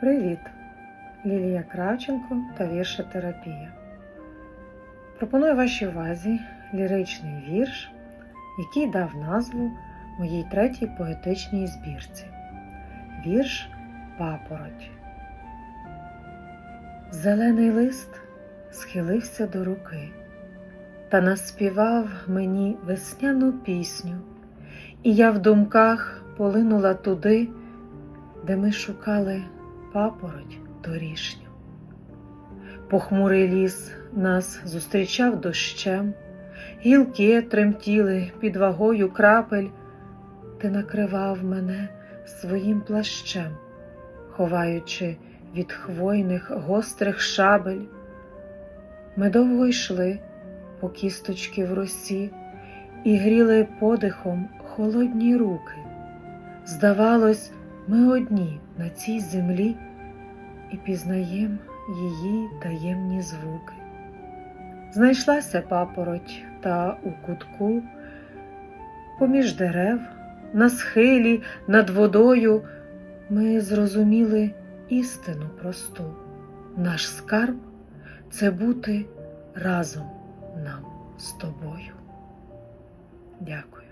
Привіт! Лілія Кравченко та віршотерапія. Пропоную вашій увазі ліричний вірш, який дав назву моїй третій поетичній збірці. Вірш Папороть. Зелений лист схилився до руки та наспівав мені весняну пісню, і я в думках полинула туди, де ми шукали папороть торішню. Похмурий ліс нас зустрічав дощем, гілки тремтіли під вагою крапель, ти накривав мене своїм плащем, ховаючи від хвойних гострих шабель. Ми довго йшли по кісточки в росі і гріли подихом холодні руки. Здавалось, ми одні на цій землі і пізнаєм її таємні звуки. Знайшлася папороть та у кутку, поміж дерев, на схилі, над водою ми зрозуміли істину просту. Наш скарб це бути разом нам з тобою. Дякую.